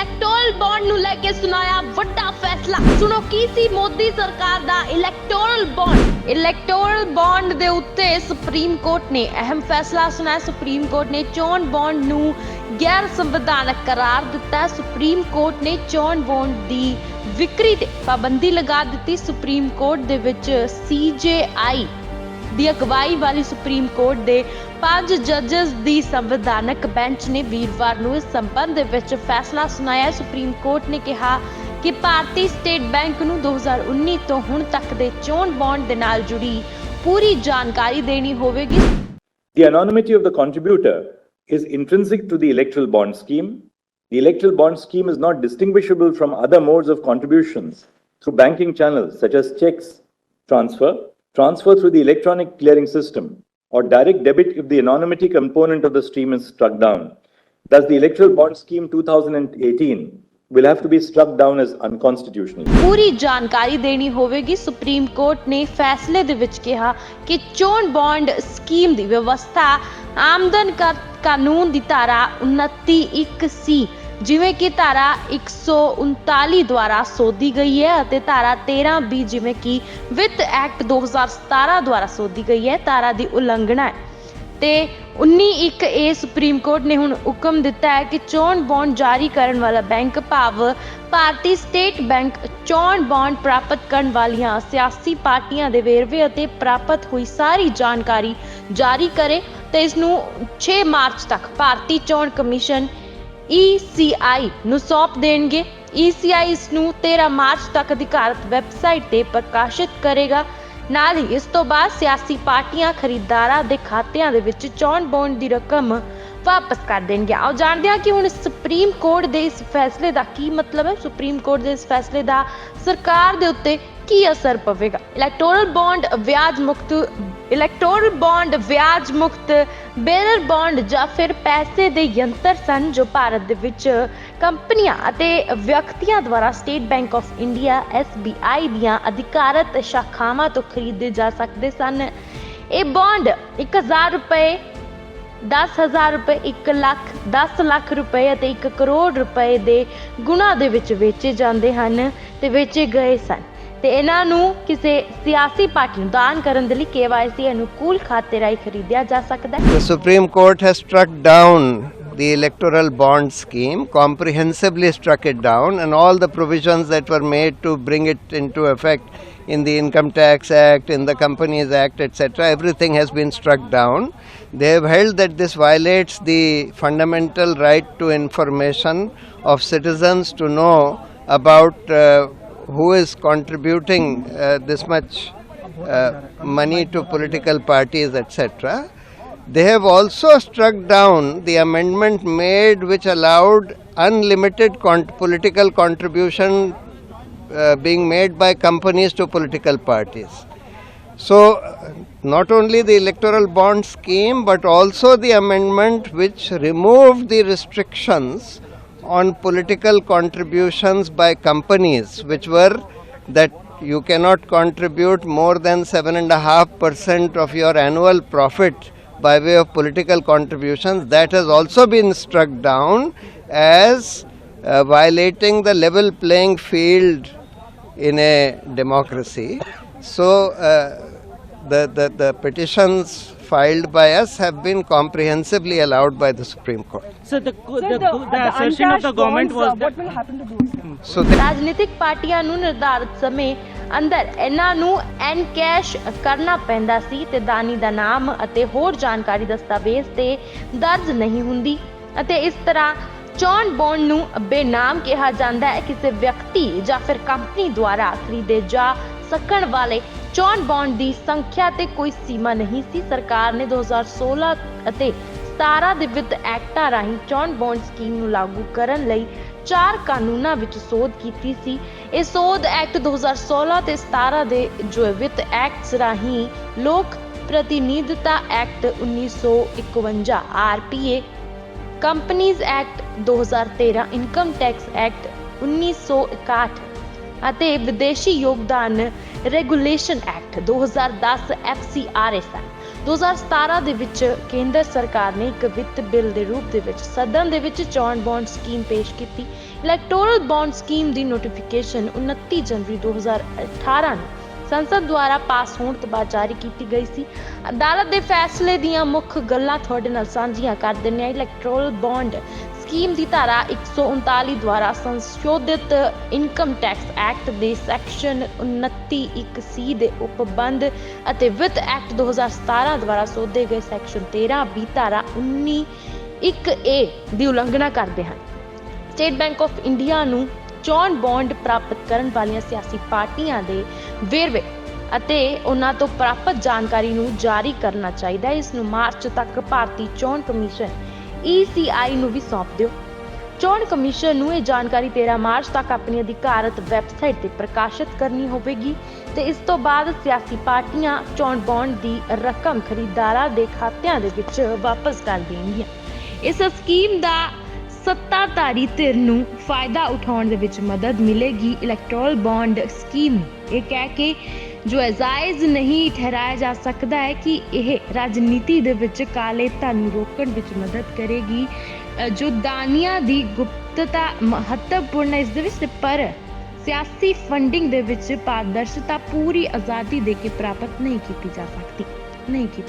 Electoral bond ਨੂੰ ਲੈ ਕੇ ਸੁਣਾਇਆ ਵੱਡਾ ਫੈਸਲਾ। ਸੁਣੋ, ਕੀ ਸੀ ਮੋਦੀ ਸਰਕਾਰ ਦਾ ਇਲੈਕਟੋਰਲ ਬੌਂਡ ਇਲੈਕਟੋਰਲ ਬੌਂਡ ਦੇ ਉੱਤੇ ਸੁਪਰੀਮ ਕੋਰਟ ਨੇ ਅਹਿਮ ਫੈਸਲਾ ਸੁਣਾਇਆ। ਸੁਪਰੀਮ ਕੋਰਟ ਨੇ ਚੋਣ ਬੌਂਡ ਨੂੰ ਗੈਰ ਸੰਵਿਧਾਨਕ ਕਰਾਰ ਦਿੱਤਾ। ਸੁਪਰੀਮ ਕੋਰਟ ਨੇ ਚੋਣ ਬੌਂਡ ਦੀ ਵਿਕਰੀ ਤੇ ਪਾਬੰਦੀ ਲਗਾ ਦਿੱਤੀ। ਸੁਪਰੀਮ ਕੋਰਟ ਦੇ ਵਿੱਚ ਸੀਜੇਆਈ ਦੀ ਅਗਵਾਈ ਵਾਲੀ ਸੁਪਰੀਮ ਕੋਰਟ ਦੇ ਪੰਜ ਜੱਜਸ ਦੀ ਸੰਵਿਧਾਨਕ ਬੈਂਚ ਨੇ ਵੀਰਵਾਰ ਨੂੰ ਇਸ ਸੰਬੰਧ ਦੇ ਵਿੱਚ ਫੈਸਲਾ ਸੁਣਾਇਆ ਸੁਪਰੀਮ ਕੋਰਟ ਨੇ ਕਿਹਾ ਕਿ ਭਾਰਤੀ ਸਟੇਟ ਬੈਂਕ ਨੂੰ 2019 ਤੋਂ ਹੁਣ ਤੱਕ ਦੇ ਚੋਣ ਬੌਂਡ ਦੇ ਨਾਲ ਜੁੜੀ ਪੂਰੀ ਜਾਣਕਾਰੀ ਦੇਣੀ ਹੋਵੇਗੀ The anonymity of the contributor is intrinsic to the electoral bond scheme. The electoral bond scheme is not distinguishable from other modes of contributions through banking channels such as checks, transfer, transfer through the electronic clearing system, or direct debit if the anonymity component of the stream is struck down. Thus, the electoral bond scheme 2018 will have to be struck down as unconstitutional. ਪੂਰੀ ਜਾਣਕਾਰੀ ਦੇਣੀ ਹੋਵੇਗੀ supreme court ਨੇ ਫੈਸਲੇ ਦੇ ਵਿੱਚ ਕਿਹਾ ਕਿ ਚੋਣ ਬੌਂਡ ਸਕੀਮ ਦੀ ਵਿਵਸਥਾ ਆਮਦਨ ਕਰ ਕਾਨੂੰਨ ਦੀ ਧਾਰਾ 29 ਇੱਕ ਸੀ ਜਿਵੇਂ ਕਿ ਧਾਰਾ 139 ਦੁਆਰਾ ਸੋਧੀ ਗਈ ਹੈ ਅਤੇ ਧਾਰਾ 13 ਵੀ ਜਿਵੇਂ ਕਿ ਵਿੱਤ ਐਕਟ 2017 ਦੁਆਰਾ ਸੋਧੀ ਗਈ ਹੈ, ਧਾਰਾ ਦੀ ਉਲੰਘਣਾ ਹੈ। ਤੇ 19 ਇੱਕ ਏ ਸੁਪਰੀਮ ਕੋਰਟ ਨੇ ਹੁਣ ਹੁਕਮ ਦਿੱਤਾ ਹੈ ਕਿ ਚੋਣ ਬੌਂਡ ਜਾਰੀ ਕਰਨ ਵਾਲਾ ਬੈਂਕ ਭਾਵ ਭਾਰਤੀ ਸਟੇਟ ਬੈਂਕ ਚੋਣ ਬੌਂਡ ਪ੍ਰਾਪਤ ਕਰਨ ਵਾਲੀਆਂ ਸਿਆਸੀ ਪਾਰਟੀਆਂ ਦੇ ਵੇਰਵੇ ਅਤੇ ਪ੍ਰਾਪਤ ਹੋਈ ਸਾਰੀ ਜਾਣਕਾਰੀ ਜਾਰੀ ਕਰੇ ਤੇ ਇਸ ਨੂੰ 6 ਮਾਰਚ ਤੱਕ ਭਾਰਤੀ ਚੋਣ ਕਮਿਸ਼ਨ ECI ਨੂੰ ਸੌਂਪ ਦੇਣਗੇ। ECI ਇਸ ਨੂੰ 13 ਮਾਰਚ ਤੱਕ ਅਧਿਕਾਰਤ ਵੈਬਸਾਈਟ ਤੇ ਪ੍ਰਕਾਸ਼ਿਤ ਕਰੇਗਾ। ਨਾਲ ਹੀ ਇਸ ਤੋਂ ਬਾਅਦ ਸਿਆਸੀ ਪਾਰਟੀਆਂ ਖਰੀਦਦਾਰਾਂ ਦੇ ਖਾਤਿਆਂ ਦੇ ਵਿੱਚ ਚੋਣ ਬੌਂਡ ਦੀ ਰਕਮ ਵਾਪਸ ਕਰ ਦੇਣਗੇ। ਆਓ ਜਾਣਦੇ ਹਾਂ ਕਿ ਹੁਣ ਸੁਪਰੀਮ ਕੋਰਟ ਦੇ ਇਸ ਫੈਸਲੇ ਦਾ ਕੀ ਮਤਲਬ ਹੈ। ਸੁਪਰੀਮ ਕੋਰਟ ਦੇ ਇਸ ਫੈਸਲੇ ਦਾ ਸਰਕਾਰ ਦੇ ਉੱਤੇ ਕੀ ਅਸਰ ਪਵੇਗਾ। ਇਲੈਕਟੋਰਲ ਬੌਂਡ ਵਿਆਜ ਮੁਕਤ ਇਲੈਕਟੋਰਲ ਬੌਂਡ ਵਿਆਜ ਮੁਕਤ ਬੇਰਰ ਬੌਂਡ ਜਾਂ ਫਿਰ ਪੈਸੇ ਦੇ ਯੰਤਰ ਸਨ ਜੋ ਭਾਰਤ ਦੇ ਵਿੱਚ ਕੰਪਨੀਆਂ ਅਤੇ ਵਿਅਕਤੀਆਂ ਦੁਆਰਾ state bank of India SBI ਦੀਆਂ ਅਧਿਕਾਰਤ ਸ਼ਾਖਾਵਾਂ ਤੋਂ ਖਰੀਦੇ ਜਾ ਸਕਦੇ ਸਨ। ਇਹ ਬੌਂਡ 1000 ਰੁਪਏ 10000 ਰੁਪਏ 1 ਲੱਖ 10 ਲੱਖ ਰੁਪਏ ਅਤੇ 1 ਕਰੋੜ ਰੁਪਏ ਦੇ ਗੁਣਾ ਦੇ ਵਿੱਚ ਵੇਚੇ ਜਾਂਦੇ ਹਨ ਤੇ ਵੇਚੇ ਗਏ ਸਨ। ਤੇ ਇਹਨਾਂ ਨੂੰ ਕਿਸੇ ਸਿਆਸੀ ਪਾਰਟੀ ਨੂੰ ਦਾਨ ਕਰਨ ਦੇ ਲਈ KYC ਅਨੁਕੂਲ ਖਾਤੇ ਰਾਹੀਂ ਖਰੀਦਿਆ ਜਾ ਸਕਦਾ ਹੈ The Supreme Court has struck down the electoral bond scheme, comprehensively struck it down, and all the provisions that were made to bring it into effect in the Income Tax Act, in the Companies Act, etc., everything has been struck down. They have held that this violates the fundamental right to information of citizens to know about uh, who is contributing uh, this much uh, money to political parties, etc. They have also struck down the amendment made which allowed unlimited political contribution uh, being made by companies to political parties. So, not only the electoral bond scheme, but also the amendment which removed the restrictions on political contributions by companies, which were that you cannot contribute more than 7.5% of your annual profit by way of political contributions. That has also been struck down as uh, violating the level playing field in a democracy. So, uh, the, the, the petitions filed by us have been comprehensively allowed by the Supreme Court. So the, Sir, the, the, assertion of the government was uh, that what will happen to those? So, the, ਰਾਜਨੀਤਿਕ ਪਾਰਟੀਆਂ ਨੂੰ ਨਿਰਧਾਰਿਤ ਸਮੇਂ ਅੰਦਰ ਇਹਨਾਂ ਨੂੰ ਐਨਕੈਸ਼ ਕਰਨਾ ਪੈਂਦਾ ਸੀ ਤੇ ਦਾਨੀ ਦਾ ਨਾਮ ਅਤੇ ਹੋਰ ਜਾਣਕਾਰੀ ਦਸਤਾਵੇਜ਼ ਤੇ ਦਰਜ ਨਹੀਂ ਹੁੰਦੀ ਅਤੇ ਇਸ ਤਰ੍ਹਾਂ ਚੋਣ ਬੌਂਡ ਨੂੰ ਬੇਨਾਮ ਕਿਹਾ ਜਾਂਦਾ ਹੈ ਕਿਸੇ ਵਿਅਕਤੀ ਜਾਂ ਫਿਰ ਕੰਪਨੀ ਦੁਆਰਾ ਖਰੀਦੇ ਜਾ ਸਕਣ ਵਾਲੇ ਚੋਣ ਬੌਂਡ ਦੀ ਸੰਖਿਆ ਤੇ ਕੋਈ ਸੀਮਾ ਨਹੀਂ ਸੀ। ਸਰਕਾਰ ਨੇ 2016 ਅਤੇ 17 ਦੇ ਵਿੱਤ ਐਕਟਾਂ ਰਾਹੀਂ ਚੋਣ ਬੌਂਡ ਸਕੀਮ ਨੂੰ ਲਾਗੂ ਕਰਨ ਲਈ ਚਾਰ ਕਾਨੂੰਨਾਂ ਵਿੱਚ ਸੋਧ ਕੀਤੀ ਸੀ। ਇਹ ਸੋਧ ਐਕਟ 2016 ਤੇ 17 ਦੇ ਜੋ ਵਿੱਤ ਐਕਟਸ ਰਾਹੀਂ ਲੋਕ ਪ੍ਰਤੀਨਿਧਤਾ act 1951 RPA companies act 2013 income tax act 1961 ਅਤੇ ਵਿਦੇਸ਼ੀ ਯੋਗਦਾਨ ਰੈਗੂਲੇਸ਼ਨ ਐਕਟ 2010 ਐਫਸੀਆਰਐਸ 2017 ਦੇ ਵਿੱਚ ਕੇਂਦਰ ਸਰਕਾਰ ਨੇ ਇੱਕ ਵਿੱਤ ਬਿੱਲ ਦੇ ਰੂਪ ਦੇ ਵਿੱਚ ਸਦਨ ਦੇ ਵਿੱਚ ਚੋਣ ਬੌਂਡ ਸਕੀਮ ਪੇਸ਼ ਕੀਤੀ। ਇਲੈਕਟੋਰਲ ਬੌਂਡ ਸਕੀਮ ਦੀ ਨੋਟੀਫਿਕੇਸ਼ਨ 29 ਜਨਵਰੀ 2018 ਨੂੰ ਸੰਸਦ ਦੁਆਰਾ ਪਾਸ ਹੋਣ ਤੋਂ ਬਾਅਦ ਜਾਰੀ ਕੀਤੀ ਗਈ ਸੀ। ਅਦਾਲਤ ਦੇ ਫੈਸਲੇ ਦੀਆਂ ਮੁੱਖ ਗੱਲਾਂ ਤੁਹਾਡੇ ਨਾਲ ਸਾਂਝੀਆਂ ਕਰ ਦਿੰਦੇ ਹਾਂ। ਇਲੈਕਟੋਰਲ ਬੌਂਡ ਸਕੀਮ ਦੀ ਧਾਰਾ 139 ਦੁਆਰਾ ਸੰਸ਼ੋਧਿਤ ਇਨਕਮ ਟੈਕਸ ਐਕਟ ਦੇ ਸੈਕਸ਼ਨ 29 ਸੀ ਦੇ ਉਪਬੰਧ ਅਤੇ ਵਿੱਤ ਐਕਟ 2017 ਦੁਆਰਾ ਸੋਧੇ ਗਏ ਸੈਕਸ਼ਨ 13 ਬੀ ਧਾਰਾ 19 1 ਏ ਦੀ ਉਲੰਘਣਾ ਕਰਦੇ ਹਨ। ਸਟੇਟ ਬੈਂਕ ਆਫ ਇੰਡੀਆ ਨੂੰ ਚੋਣ ਬੌਂਡ ਪ੍ਰਾਪਤ ਕਰਨ ਵਾਲੀਆਂ ਸਿਆਸੀ ਪਾਰਟੀਆਂ ਦੇ ਵੇਰਵੇ ਅਤੇ ਉਹਨਾਂ ਤੋਂ ਪ੍ਰਾਪਤ ਜਾਣਕਾਰੀ ਨੂੰ ਜਾਰੀ ਕਰਨਾ ਚਾਹੀਦਾ ਹੈ। ਇਸ ਨੂੰ ਮਾਰਚ ਤੱਕ ਭਾਰਤੀ ਚੋਣ ਕਮਿਸ਼ਨ ECI ਨੂੰ ਵੀ ਸੌਂਪ ਦਿਓ। ਚੋਣ ਕਮਿਸ਼ਨ ਨੂੰ ਇਹ ਜਾਣਕਾਰੀ 13 ਮਾਰਚ ਤੱਕ ਆਪਣੀ ਅਧਿਕਾਰਤ ਵੈਬਸਾਈਟ ਤੇ ਪ੍ਰਕਾਸ਼ਿਤ ਕਰਨੀ ਹੋਵੇਗੀ ਤੇ ਇਸ ਤੋਂ ਬਾਅਦ ਸਿਆਸੀ ਪਾਰਟੀਆਂ ਚੋਣ ਬੌਂਡ ਦੀ ਰਕਮ ਖਰੀਦਦਾਰਾਂ ਦੇ ਖਾਤਿਆਂ ਦੇ ਵਿੱਚ ਵਾਪਸ ਕਰ ਦੇਣਗੀਆਂ। ਇਸ ਸਕੀਮ ਦਾ ਸੱਤਾਧਾਰੀ ਧਿਰ ਨੂੰ ਫਾਇਦਾ ਉਠਾਉਣ ਦੇ ਵਿੱਚ ਮਦਦ ਮਿਲੇਗੀ ਇਲੈਕਟੋਰਲ ਬੌਂਡ ਸਕੀਮ ਇਹ ਕਹਿ ਕੇ ਜੋ ਹੈ ਜਾਇਜ਼ ਨਹੀਂ ਠਹਿਰਾਇਆ ਜਾ ਸਕਦਾ ਹੈ ਕਿ ਇਹ ਰਾਜਨੀਤੀ ਦੇ ਵਿੱਚ ਕਾਲੇ ਧਨ ਨੂੰ ਰੋਕਣ ਵਿੱਚ ਮਦਦ ਕਰੇਗੀ ਜੋ ਦਾਨੀਆਂ ਦੀ ਗੁਪਤਤਾ ਮਹੱਤਵਪੂਰਨ ਹੈ, ਇਸ ਦੇ ਵਿੱਚ ਪਰ ਸਿਆਸੀ ਫੰਡਿੰਗ ਦੇ ਵਿੱਚ ਪਾਰਦਰਸ਼ਤਾ ਪੂਰੀ ਆਜ਼ਾਦੀ ਦੇ ਕੇ ਪ੍ਰਾਪਤ ਨਹੀਂ ਕੀਤੀ ਜਾ ਸਕਦੀ, ਨਹੀਂ ਕੀਤੀ।